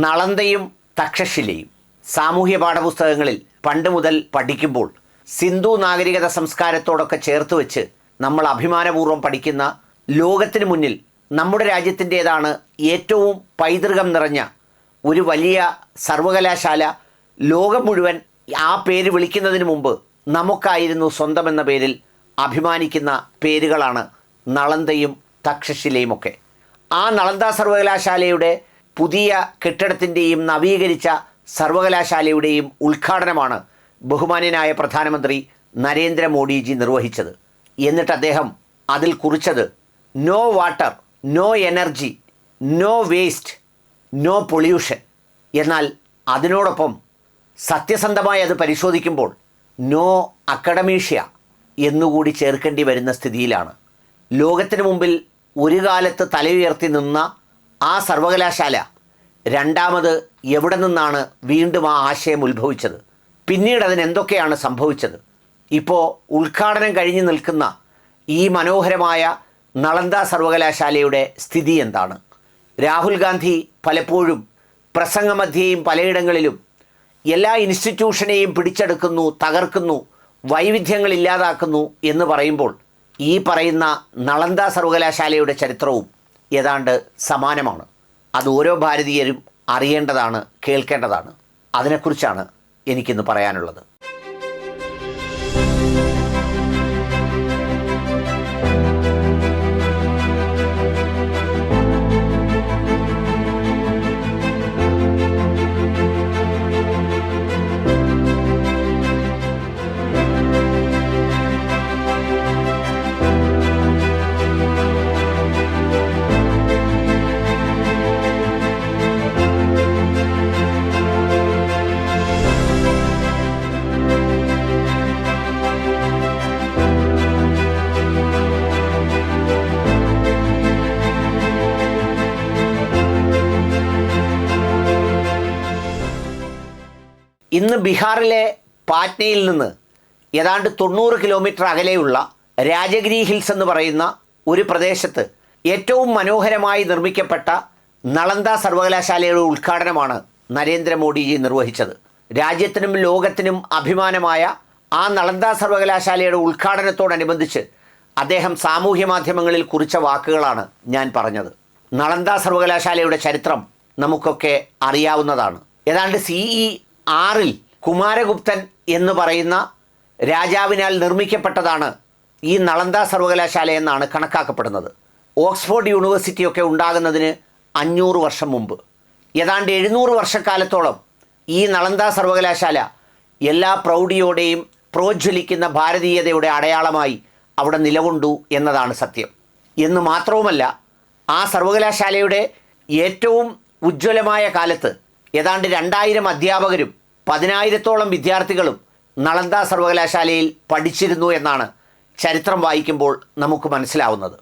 നളന്തയും തക്ഷശിലയും സാമൂഹ്യ പാഠപുസ്തകങ്ങളിൽ പണ്ട് മുതൽ പഠിക്കുമ്പോൾ സിന്ധു നാഗരികത സംസ്കാരത്തോടൊക്കെ ചേർത്ത് വെച്ച് നമ്മൾ അഭിമാനപൂർവം പഠിക്കുന്ന ലോകത്തിന് മുന്നിൽ നമ്മുടെ രാജ്യത്തിന്റേതാണ് ഏറ്റവും പൈതൃകം നിറഞ്ഞ ഒരു വലിയ സർവകലാശാല ലോകം മുഴുവൻ ആ പേര് വിളിക്കുന്നതിന് മുമ്പ് നമുക്കായിരുന്നു സ്വന്തം എന്ന പേരിൽ അഭിമാനിക്കുന്ന പേരുകളാണ് നളന്തയും തക്ഷശിലയുമൊക്കെ. ആ നളന്ദ സർവകലാശാലയുടെ പുതിയ കെട്ടിടത്തിന്റെയും നവീകരിച്ച സർവകലാശാലയുടെയും ഉദ്ഘാടനമാണ് ബഹുമാന്യനായ പ്രധാനമന്ത്രി നരേന്ദ്രമോദിജി നിർവഹിച്ചത്. എന്നിട്ട് അദ്ദേഹം അതിൽ കുറിച്ചത് no water no energy no waste no pollution എന്നാൽ അതിനോടൊപ്പം സത്യസന്ധമായി അത് പരിശോധിക്കുമ്പോൾ നോ അക്കഡമീഷ്യ എന്നുകൂടി ചേർക്കേണ്ടി വരുന്ന സ്ഥിതിയിലാണ്. ലോകത്തിന് മുമ്പിൽ ഒരു കാലത്ത് തലയുയർത്തി നിന്ന ആ സർവകലാശാല രണ്ടാമത് എവിടെ നിന്നാണ് വീണ്ടും ആ ആശയം ഉത്ഭവിച്ചത്? പിന്നീട് അതിന് എന്തൊക്കെയാണ് സംഭവിച്ചത്? ഇപ്പോൾ ഉദ്ഘാടനം കഴിഞ്ഞു നിൽക്കുന്ന ഈ മനോഹരമായ നളന്ദ സർവകലാശാലയുടെ സ്ഥിതി എന്താണ്? രാഹുൽ ഗാന്ധി പലപ്പോഴും പ്രസംഗമധ്യേയും പലയിടങ്ങളിലും എല്ലാ ഇൻസ്റ്റിറ്റ്യൂഷനെയും പിടിച്ചെടുക്കുന്നു തകർക്കുന്നു വൈവിധ്യങ്ങൾ ഇല്ലാതാക്കുന്നു എന്ന് പറയുമ്പോൾ ഈ പറയുന്ന നളന്ദ സർവകലാശാലയുടെ ചരിത്രവും ഏതാണ്ട് സമാനമാണ്. അത് ഓരോ ഭാരതീയരും അറിയേണ്ടതാണ് കേൾക്കേണ്ടതാണ്. അതിനെക്കുറിച്ചാണ് എനിക്കിന്ന് പറയാനുള്ളത്. ഇന്ന് ബീഹാറിലെ പാറ്റ്നയിൽ നിന്ന് ഏതാണ്ട് തൊണ്ണൂറ് കിലോമീറ്റർ അകലെയുള്ള രാജഗിരി ഹിൽസ് എന്ന് പറയുന്ന ഒരു പ്രദേശത്ത് ഏറ്റവും മനോഹരമായി നിർമ്മിക്കപ്പെട്ട നളന്ദ സർവകലാശാലയുടെ ഉദ്ഘാടനമാണ് നരേന്ദ്രമോദിജി നിർവഹിച്ചത്. രാജ്യത്തിനും ലോകത്തിനും അഭിമാനമായ ആ നളന്ദ സർവകലാശാലയുടെ ഉദ്ഘാടനത്തോടനുബന്ധിച്ച് അദ്ദേഹം സാമൂഹ്യ മാധ്യമങ്ങളിൽ കുറിച്ച വാക്കുകളാണ് ഞാൻ പറഞ്ഞത്. നളന്ദ സർവകലാശാലയുടെ ചരിത്രം നമുക്കൊക്കെ അറിയാവുന്നതാണ്. ഏതാണ്ട് സിഇ ആറിൽ കുമാരഗുപ്തൻ എന്ന് പറയുന്ന രാജാവിനാൽ നിർമ്മിക്കപ്പെട്ടതാണ് ഈ നളന്ദ സർവകലാശാല എന്നാണ് കണക്കാക്കപ്പെടുന്നത്. ഓക്സ്ഫോർഡ് യൂണിവേഴ്സിറ്റിയൊക്കെ ഉണ്ടാകുന്നതിന് അഞ്ഞൂറ് വർഷം മുമ്പ്. ഏതാണ്ട് എഴുന്നൂറ് വർഷക്കാലത്തോളം ഈ നളന്ദ സർവകലാശാല എല്ലാ പ്രൗഢിയോടെയും പ്രോജ്വലിക്കുന്ന ഭാരതീയതയുടെ അടയാളമായി അവിടെ നിലകൊണ്ടു എന്നതാണ് സത്യം. എന്ന് മാത്രവുമല്ല ആ സർവകലാശാലയുടെ ഏറ്റവും ഉജ്ജ്വലമായ കാലത്ത് ഏതാണ്ട് രണ്ടായിരം അധ്യാപകരും പതിനായിരത്തോളം വിദ്യാർത്ഥികളും നളന്ദ സർവകലാശാലയിൽ പഠിച്ചിരുന്നു എന്നാണ് ചരിത്രം വായിക്കുമ്പോൾ നമുക്ക് മനസ്സിലാവുന്നത്.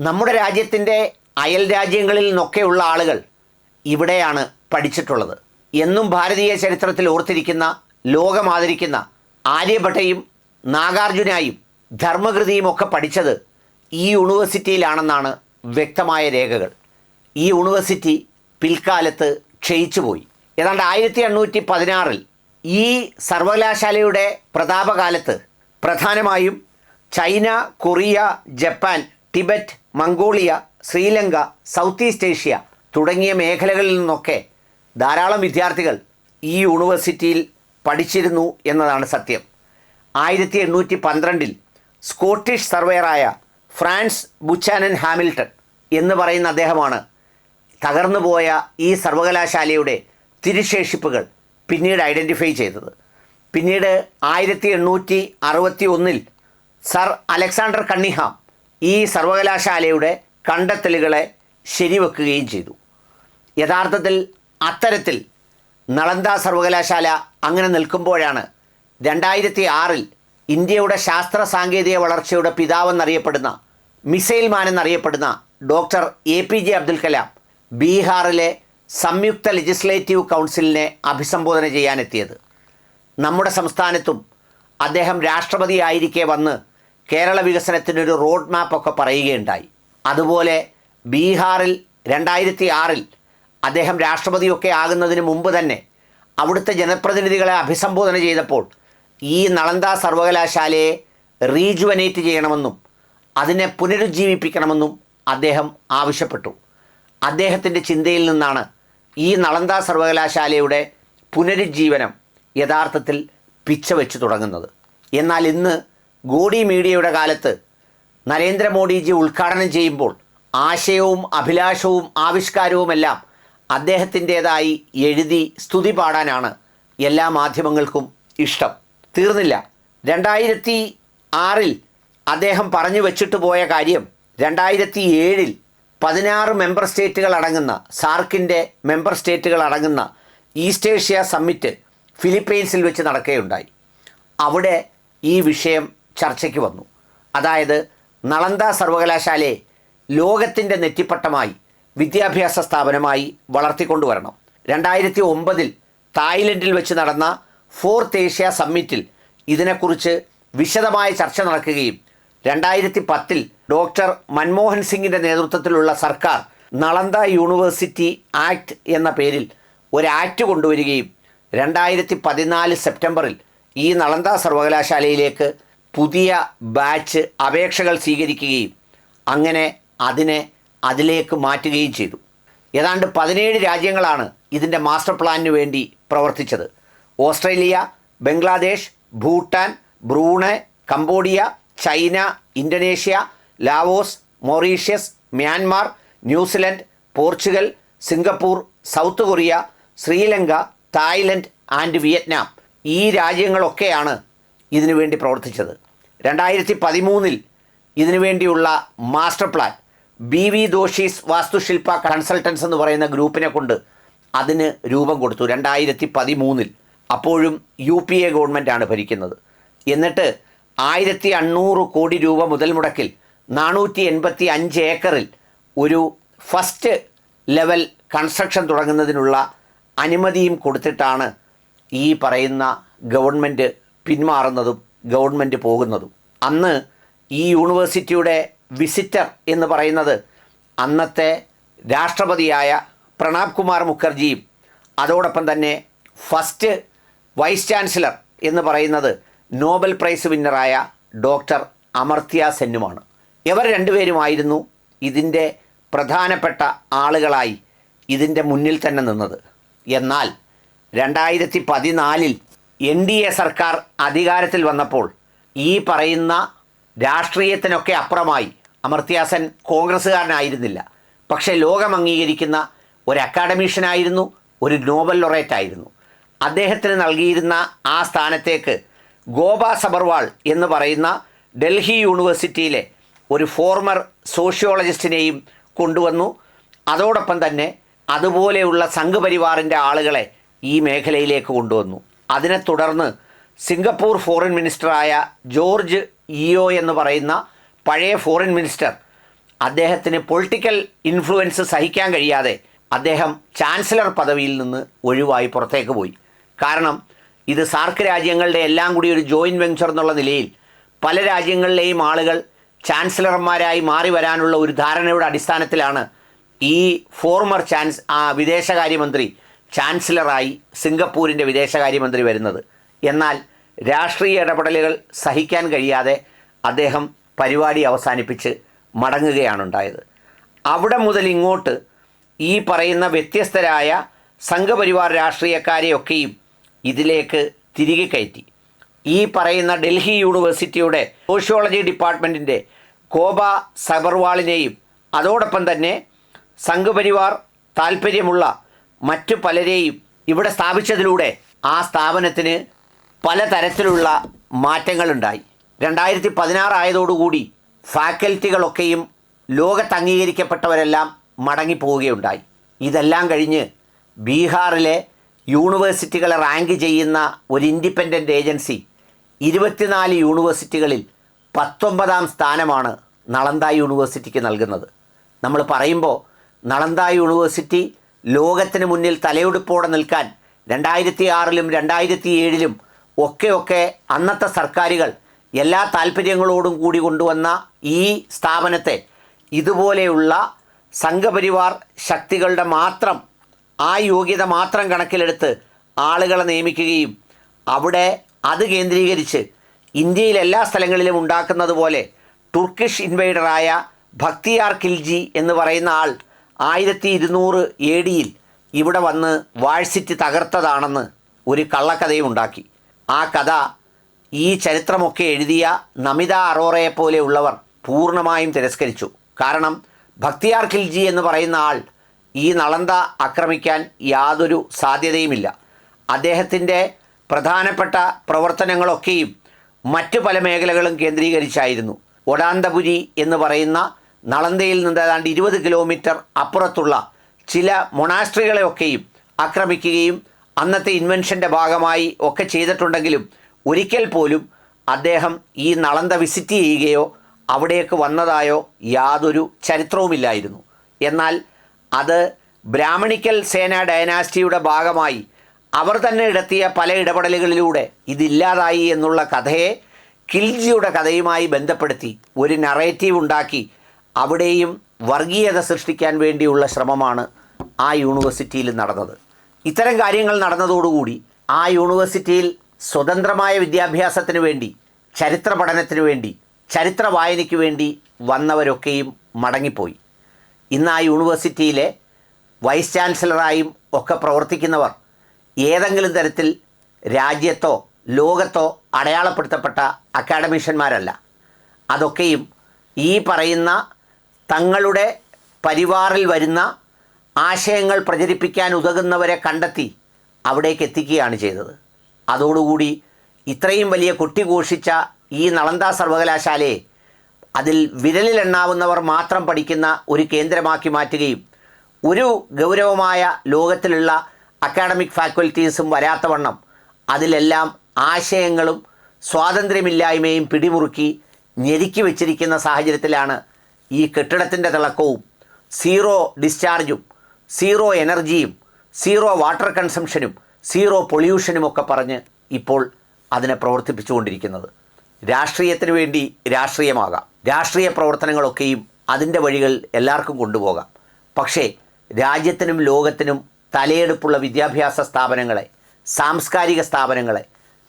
നമ്മുടെ രാജ്യത്തിന്റെ അയൽ രാജ്യങ്ങളിൽ നിന്നൊക്കെയുള്ള ആളുകൾ ഇവിടെയാണ് പഠിച്ചിട്ടുള്ളത്. എന്നും ഭാരതീയ ചരിത്രത്തിൽ ഓർത്തിരിക്കുന്ന ലോകമാദരിക്കുന്ന ആര്യഭട്ടയും നാഗാർജുനായും ധർമ്മകൃതിയും ഒക്കെ പഠിച്ചത് ഈ യൂണിവേഴ്സിറ്റിയിലാണെന്നാണ് വ്യക്തമായ രേഖകൾ. ഈ യൂണിവേഴ്സിറ്റി പിൽക്കാലത്ത് ക്ഷയിച്ചുപോയി. ഏതാണ്ട് ആയിരത്തി എണ്ണൂറ്റി പതിനാറിൽ ഈ സർവകലാശാലയുടെ പ്രതാപകാലത്ത് പ്രധാനമായും China Korea Japan Tibet Mongolia Sri Lanka South East Asia തുടങ്ങിയ മേഖലകളിൽ നിന്നൊക്കെ ധാരാളം വിദ്യാർത്ഥികൾ ഈ യൂണിവേഴ്സിറ്റിയിൽ പഠിച്ചിരുന്നു എന്നതാണ് സത്യം. ആയിരത്തി എണ്ണൂറ്റി പന്ത്രണ്ടിൽ സ്കോട്ടിഷ് സർവേയറായ ഫ്രാൻസ് ബുച്ചാനൻ ഹാമിൽട്ടൺ എന്ന് പറയുന്ന അദ്ദേഹമാണ് തകർന്നുപോയ ഈ സർവകലാശാലയുടെ തിരുശേഷിപ്പുകൾ പിന്നീട് ഐഡന്റിഫൈ ചെയ്തത്. പിന്നീട് ആയിരത്തി എണ്ണൂറ്റി അറുപത്തി ഒന്നിൽ സർ അലക്സാണ്ടർ കണ്ണിഹാം ഈ സർവകലാശാലയുടെ കണ്ടെത്തലുകളെ ശരിവെക്കുകയും ചെയ്തു. യഥാർത്ഥത്തിൽ അത്തരത്തിൽ നളന്ദ സർവകലാശാല അങ്ങനെ നിൽക്കുമ്പോഴാണ് രണ്ടായിരത്തി ആറിൽ ഇന്ത്യയുടെ ശാസ്ത്ര സാങ്കേതിക വളർച്ചയുടെ പിതാവെന്നറിയപ്പെടുന്ന മിസൈൽ മാൻ എന്നറിയപ്പെടുന്ന doctor A P J Abdul Kalam ബീഹാറിലെ സംയുക്ത ലെജിസ്ലേറ്റീവ് കൗൺസിലിനെ അഭിസംബോധന ചെയ്യാനെത്തിയത്. നമ്മുടെ സംസ്ഥാനത്തും അദ്ദേഹം രാഷ്ട്രപതി ആയിരിക്കെ വന്ന് കേരള വികസനത്തിനൊരു റോഡ് മാപ്പൊക്കെ പറയുകയുണ്ടായി. അതുപോലെ ബീഹാറിൽ രണ്ടായിരത്തി ആറിൽ അദ്ദേഹം രാഷ്ട്രപതിയൊക്കെ ആകുന്നതിന് മുമ്പ് തന്നെ അവിടുത്തെ ജനപ്രതിനിധികളെ അഭിസംബോധന ചെയ്തപ്പോൾ ഈ നളന്ദ സർവകലാശാലയെ റീജുവനേറ്റ് ചെയ്യണമെന്നും അതിനെ പുനരുജ്ജീവിപ്പിക്കണമെന്നും അദ്ദേഹം ആവശ്യപ്പെട്ടു. അദ്ദേഹത്തിന്റെ ചിന്തയിൽ നിന്നാണ് ഈ നളന്ദ സർവകലാശാലയുടെ പുനരുജ്ജീവനം യഥാർത്ഥത്തിൽ പിച്ച വെച്ച് തുടങ്ങുന്നത്. എന്നാൽ ഇന്ന് ഗോഡി മീഡിയയുടെ കാലത്ത് നരേന്ദ്രമോദിജി ഉദ്ഘാടനം ചെയ്യുമ്പോൾ ആശയവും അഭിലാഷവും ആവിഷ്കാരവുമെല്ലാം അദ്ദേഹത്തിന്റേതായി എഴുതി സ്തുതി പാടാനാണ് എല്ലാ മാധ്യമങ്ങൾക്കും ഇഷ്ടം. തീർന്നില്ല. രണ്ടായിരത്തി ആറിൽ അദ്ദേഹം പറഞ്ഞു വച്ചിട്ട് പോയ കാര്യം രണ്ടായിരത്തി ഏഴിൽ പതിനാറ് മെമ്പർ സ്റ്റേറ്റുകൾ അടങ്ങുന്ന സാർക്കിന്റെ മെമ്പർ സ്റ്റേറ്റുകൾ അടങ്ങുന്ന ഈസ്റ്റ് ഏഷ്യ സമ്മിറ്റ് ഫിലിപ്പീൻസിൽ വെച്ച് നടക്കുകയുണ്ടായി. അവിടെ ഈ വിഷയം ചർച്ചയ്ക്ക് വന്നു. അതായത് നളന്ദ സർവകലാശാലയെ ലോകത്തിന്റെ നെറ്റിപ്പട്ടമായി വിദ്യാഭ്യാസ സ്ഥാപനമായി വളർത്തിക്കൊണ്ടുവരണം. രണ്ടായിരത്തി ഒമ്പതിൽ തായ്ലൻഡിൽ വെച്ച് നടന്ന ഫോർത്ത് ഏഷ്യ സമ്മിറ്റിൽ ഇതിനെക്കുറിച്ച് വിശദമായ ചർച്ച നടക്കുകയും രണ്ടായിരത്തി പത്തിൽ ഡോക്ടർ മൻമോഹൻ സിംഗിന്റെ നേതൃത്വത്തിലുള്ള സർക്കാർ നളന്ദ യൂണിവേഴ്സിറ്റി ആക്ട് എന്ന പേരിൽ ഒരു ആക്ട് കൊണ്ടുവരികയും രണ്ടായിരത്തി പതിനാല് സെപ്റ്റംബറിൽ ഈ നളന്ദ സർവകലാശാലയിലേക്ക് പുതിയ ബാച്ച് അപേക്ഷകൾ സ്വീകരിക്കുകയും അങ്ങനെ അതിനെ അതിലേക്ക് മാറ്റുകയും ചെയ്തു. ഏതാണ്ട് പതിനേഴ് രാജ്യങ്ങളാണ് ഇതിന്റെ മാസ്റ്റർ പ്ലാനിന് വേണ്ടി പ്രവർത്തിച്ചത്. Australia Bangladesh Bhutan Brunei Cambodia China Indonesia Laos Mauritius Myanmar New Zealand Portugal Singapore South Korea Sri Lanka Thailand and Vietnam. ഈ രാജ്യങ്ങളൊക്കെയാണ് ഇതിനുവേണ്ടി പ്രവർത്തിച്ചത്. രണ്ടായിരത്തി പതിമൂന്നിൽ ഇതിനുവേണ്ടിയുള്ള master plan B V Doshi's Vastushilpa consultants എന്ന് പറയുന്ന ഗ്രൂപ്പിനെ കൊണ്ട് അതിന് രൂപം കൊടുത്തു രണ്ടായിരത്തി പതിമൂന്നിൽ അപ്പോഴും യു പി എ ഗവൺമെന്റാണ് ഭരിക്കുന്നത്. എന്നിട്ട് ആയിരത്തി അണ്ണൂറ് കോടി രൂപ മുതൽ മുടക്കിൽ നാനൂറ്റി എൺപത്തി അഞ്ച് ഏക്കറിൽ ഒരു ഫസ്റ്റ് ലെവൽ കൺസ്ട്രക്ഷൻ തുടങ്ങുന്നതിനുള്ള അനുമതിയും കൊടുത്തിട്ടാണ് ഈ പറയുന്ന ഗവൺമെന്റ് പിന്മാറുന്നതും ഗവൺമെന്റ് പോകുന്നതും. അന്ന് ഈ യൂണിവേഴ്സിറ്റിയുടെ വിസിറ്റർ എന്ന് പറയുന്നത് അന്നത്തെ രാഷ്ട്രപതിയായ പ്രണാബ് കുമാർ മുഖർജിയും അതോടൊപ്പം തന്നെ ഫസ്റ്റ് വൈസ് ചാൻസലർ എന്ന് പറയുന്നത് നോബൽ പ്രൈസ് വിന്നറായ ഡോക്ടർ അമർത്യ സെന്നുമാണ്. ഇവർ രണ്ടുപേരുമായിരുന്നു ഇതിന്റെ പ്രധാനപ്പെട്ട ആളുകളായി ഇതിന്റെ മുന്നിൽ തന്നെ നിന്നത്. എന്നാൽ രണ്ടായിരത്തി പതിനാലിൽ എൻ ഡി എ സർക്കാർ അധികാരത്തിൽ വന്നപ്പോൾ ഈ പറയുന്ന രാഷ്ട്രീയത്തിനൊക്കെ അപ്പുറമായി അമർത്യാസൻ കോൺഗ്രസ്സുകാരനായിരുന്നില്ല. പക്ഷേ ലോകം അംഗീകരിക്കുന്ന ഒരു അക്കാഡമീഷ്യനായിരുന്നു ഒരു നോബൽ ലൊറേറ്റ് ആയിരുന്നു അദ്ദേഹത്തിന് നൽകിയിരുന്ന ആ സ്ഥാനത്തേക്ക് ഗോപ സബർവാൾ എന്ന് പറയുന്ന ഡൽഹി യൂണിവേഴ്സിറ്റിയിലെ ഒരു ഫോർമർ സോഷ്യോളജിസ്റ്റിനെയും കൊണ്ടുവന്നു. അതോടൊപ്പം തന്നെ അതുപോലെയുള്ള സംഘപരിവാറിന്റെ ആളുകളെ ഈ മേഖലയിലേക്ക് കൊണ്ടുവന്നു. അതിനെ തുടർന്ന് സിംഗപ്പൂർ ഫോറിൻ മിനിസ്റ്ററായ ജോർജ് ഇയോ എന്ന് പറയുന്ന പഴയ ഫോറിൻ മിനിസ്റ്റർ അദ്ദേഹത്തിന് പൊളിറ്റിക്കൽ ഇൻഫ്ലുവൻസ് സഹിക്കാൻ കഴിയാതെ അദ്ദേഹം ചാൻസലർ പദവിയിൽ നിന്ന് ഒഴിവായി പുറത്തേക്ക് പോയി. കാരണം ഇത് സാർക്ക് രാജ്യങ്ങളുടെ എല്ലാം കൂടി ഒരു ജോയിന്റ് വെഞ്ചർ എന്നുള്ള നിലയിൽ പല രാജ്യങ്ങളിലെയും ആളുകൾ ചാൻസലർമാരായി മാറി വരാനുള്ള ഒരു ധാരണയുടെ അടിസ്ഥാനത്തിലാണ് ഈ ഫോർമർ ചാൻസ് ആ വിദേശകാര്യമന്ത്രി ചാൻസലറായി സിംഗപ്പൂരിന്റെ വിദേശകാര്യമന്ത്രി വരുന്നത്. എന്നാൽ രാഷ്ട്രീയ ഇടപെടലുകൾ സഹിക്കാൻ കഴിയാതെ അദ്ദേഹം പരിപാടി അവസാനിപ്പിച്ച് മടങ്ങുകയാണുണ്ടായത് അവിടെ മുതൽ ഇങ്ങോട്ട് ഈ പറയുന്ന വ്യത്യസ്തരായ സംഘപരിവാർ രാഷ്ട്രീയക്കാരെയൊക്കെയും ഇതിലേക്ക് തിരികെ കയറ്റി. ഈ പറയുന്ന ഡൽഹി യൂണിവേഴ്സിറ്റിയുടെ സോഷ്യോളജി ഡിപ്പാർട്ട്മെന്റിന്റെ കോബ സബർവാളിനെയും അതോടൊപ്പം തന്നെ സംഘപരിവാർ താല്പര്യമുള്ള മറ്റു പലരെയും ഇവിടെ സ്ഥാപിച്ചതിലൂടെ ആ സ്ഥാപനത്തിന് പലതരത്തിലുള്ള മാറ്റങ്ങളുണ്ടായി. രണ്ടായിരത്തി പതിനാറായതോടുകൂടി ഫാക്കൽറ്റികളൊക്കെയും ലോകത്ത് അംഗീകരിക്കപ്പെട്ടവരെല്ലാം മടങ്ങിപ്പോവുകയുണ്ടായി. ഇതെല്ലാം കഴിഞ്ഞ് ബീഹാറിലെ യൂണിവേഴ്സിറ്റികളെ റാങ്ക് ചെയ്യുന്ന ഒരു ഇൻഡിപെൻഡന്റ് ഏജൻസി ഇരുപത്തിനാല് യൂണിവേഴ്സിറ്റികളിൽ പത്തൊമ്പതാം സ്ഥാനമാണ് നളന്ദ യൂണിവേഴ്സിറ്റിക്ക് നൽകുന്നത്. നമ്മൾ പറയുമ്പോൾ നളന്ദ യൂണിവേഴ്സിറ്റി ലോകത്തിന് മുന്നിൽ തലയെടുപ്പോടെ നിൽക്കാൻ രണ്ടായിരത്തി ആറിലും രണ്ടായിരത്തി ഏഴിലും ഒക്കെയൊക്കെ ഒക്കെ അന്നത്തെ സർക്കാരുകൾ എല്ലാ താല്പര്യങ്ങളോടും കൂടി കൊണ്ടുവന്ന ഈ സ്ഥാപനത്തെ ഇതുപോലെയുള്ള സംഘപരിവാർ ശക്തികളുടെ മാത്രം ആ യോഗ്യത മാത്രം കണക്കിലെടുത്ത് ആളുകളെ നിയമിക്കുകയും അവിടെ അത് കേന്ദ്രീകരിച്ച് ഇന്ത്യയിൽ എല്ലാ സ്ഥലങ്ങളിലും ഉണ്ടാക്കുന്നത് പോലെ തുർക്കിഷ് ഇൻവൈഡറായ ഭക്തിയാർ കിൽജി എന്ന് പറയുന്ന ആൾ ആയിരത്തി ഇരുന്നൂറ് എ ഡിയിൽ ഇവിടെ വന്ന് വാഴ്സിറ്റി തകർത്തതാണെന്ന് ഒരു കള്ളക്കഥയും ഉണ്ടാക്കി. ആ കഥ ഈ ചരിത്രമൊക്കെ എഴുതിയ നമിത അറോറയെ പോലെയുള്ളവർ പൂർണമായും തിരസ്കരിച്ചു. കാരണം ഭക്തിയാർ ഖിൽജി എന്ന് പറയുന്ന ആൾ ഈ നളന്ത ആക്രമിക്കാൻ യാതൊരു സാധ്യതയുമില്ല. അദ്ദേഹത്തിന്റെ പ്രധാനപ്പെട്ട പ്രവർത്തനങ്ങളൊക്കെയും മറ്റു പല മേഖലകളും കേന്ദ്രീകരിച്ചായിരുന്നു. ഒടാന്തപുരി എന്ന് പറയുന്ന നളന്തയിൽ നിന്ന് ഏതാണ്ട് ഇരുപത് കിലോമീറ്റർ അപ്പുറത്തുള്ള ചില മൊണാസ്ട്രികളെയൊക്കെയും ആക്രമിക്കുകയും അന്നത്തെ ഇൻവെൻഷന്റെ ഭാഗമായി ഒക്കെ ചെയ്തിട്ടുണ്ടെങ്കിലും ഒരിക്കൽ പോലും അദ്ദേഹം ഈ നളന്ത വിസിറ്റ് ചെയ്യുകയോ അവിടേക്ക് വന്നതായോ യാതൊരു ചരിത്രവുമില്ലായിരുന്നു. എന്നാൽ അത് ബ്രാഹ്മണിക്കൽ സേന ഡയനാസ്റ്റിയുടെ ഭാഗമായി അവർ തന്നെ നടത്തിയ പല ഇടപെടലുകളിലൂടെ ഇതില്ലാതായി എന്നുള്ള കഥയെ കിൽജിയുടെ കഥയുമായി ബന്ധപ്പെടുത്തി ഒരു നറേറ്റീവ് ഉണ്ടാക്കി അവിടെയും വർഗീയത സൃഷ്ടിക്കാൻ വേണ്ടിയുള്ള ശ്രമമാണ് ആ യൂണിവേഴ്സിറ്റിയിൽ നടന്നത്. ഇത്തരം കാര്യങ്ങൾ നടന്നതോടുകൂടി ആ യൂണിവേഴ്സിറ്റിയിൽ സ്വതന്ത്രമായ വിദ്യാഭ്യാസത്തിന് വേണ്ടി ചരിത്ര പഠനത്തിന് വേണ്ടി ചരിത്ര വായനയ്ക്ക് വേണ്ടി വന്നവരൊക്കെയും മടങ്ങിപ്പോയി. ഇന്ന് ആ യൂണിവേഴ്സിറ്റിയിലെ വൈസ് ചാൻസലറായും ഒക്കെ പ്രവർത്തിക്കുന്നവർ ഏതെങ്കിലും തരത്തിൽ രാജ്യത്തോ ലോകത്തോ അടയാളപ്പെടുത്തപ്പെട്ട അക്കാഡമിഷ്യന്മാരല്ല. അതൊക്കെയും ഈ പറയുന്ന തങ്ങളുടെ പരിവാറിൽ വരുന്ന ആശയങ്ങൾ പ്രചരിപ്പിക്കാൻ ഉതകുന്നവരെ കണ്ടെത്തി അവിടേക്ക് എത്തിക്കുകയാണ് ചെയ്തത്. അതോടുകൂടി ഇത്രയും വലിയ കൊട്ടിഘോഷിച്ച ഈ നളന്ദ സർവകലാശാലയെ അതിൽ വിരലിലെണ്ണാവുന്നവർ മാത്രം പഠിക്കുന്ന ഒരു കേന്ദ്രമാക്കി മാറ്റുകയും ഒരു ഗൗരവമായ ലോകത്തിലുള്ള അക്കാഡമിക് ഫാക്കൽറ്റീസും വരാത്തവണ്ണം അതിലെല്ലാം ആശയങ്ങളും സ്വാതന്ത്ര്യമില്ലായ്മയും പിടിമുറുക്കി ഞെരുക്കി വച്ചിരിക്കുന്ന സാഹചര്യത്തിലാണ് ഈ കെട്ടിടത്തിന്റെ തിളക്കവും. സീറോ ഡിസ്ചാർജും സീറോ എനർജിയും സീറോ വാട്ടർ കൺസംഷനും സീറോ പൊല്യൂഷനും ഒക്കെ പറഞ്ഞ് ഇപ്പോൾ അതിനെ പ്രവർത്തിപ്പിച്ചുകൊണ്ടിരിക്കുന്നത്. രാഷ്ട്രീയത്തിന് വേണ്ടി രാഷ്ട്രീയമാകാം. രാഷ്ട്രീയ പ്രവർത്തനങ്ങളൊക്കെയും അതിന്റെ വഴികൾ എല്ലാവർക്കും കൊണ്ടുപോകാം. പക്ഷേ രാജ്യത്തിനും ലോകത്തിനും തലയെടുപ്പുള്ള വിദ്യാഭ്യാസ സ്ഥാപനങ്ങളെ സാംസ്കാരിക സ്ഥാപനങ്ങളെ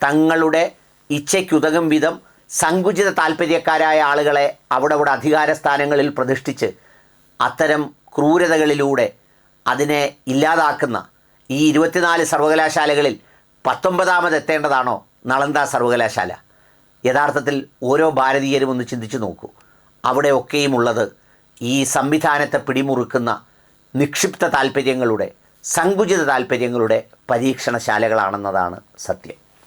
തങ്ങളുടെ ഇച്ഛയ്ക്കുതകും വിധം സങ്കുചിത താല്പര്യക്കാരായ ആളുകളെ അവിടെ അവിടെ അധികാര സ്ഥാനങ്ങളിൽ പ്രതിഷ്ഠിച്ച് അത്തരം ക്രൂരതകളിലൂടെ അതിനെ ഇല്ലാതാക്കുന്ന ഈ ഇരുപത്തിനാല് സർവകലാശാലകളിൽ പത്തൊമ്പതാമത് എത്തേണ്ടതാണോ നളന്ദ സർവകലാശാല? യഥാർത്ഥത്തിൽ ഓരോ ഭാരതീയരും ഒന്ന് ചിന്തിച്ചു നോക്കൂ. അവിടെയൊക്കെയും ഉള്ളത് ഈ സംവിധാനത്തെ പിടിമുറുക്കുന്ന നിക്ഷിപ്ത താല്പര്യങ്ങളുടെ സങ്കുചിത താല്പര്യങ്ങളുടെ പരീക്ഷണശാലകളാണെന്നതാണ് സത്യം.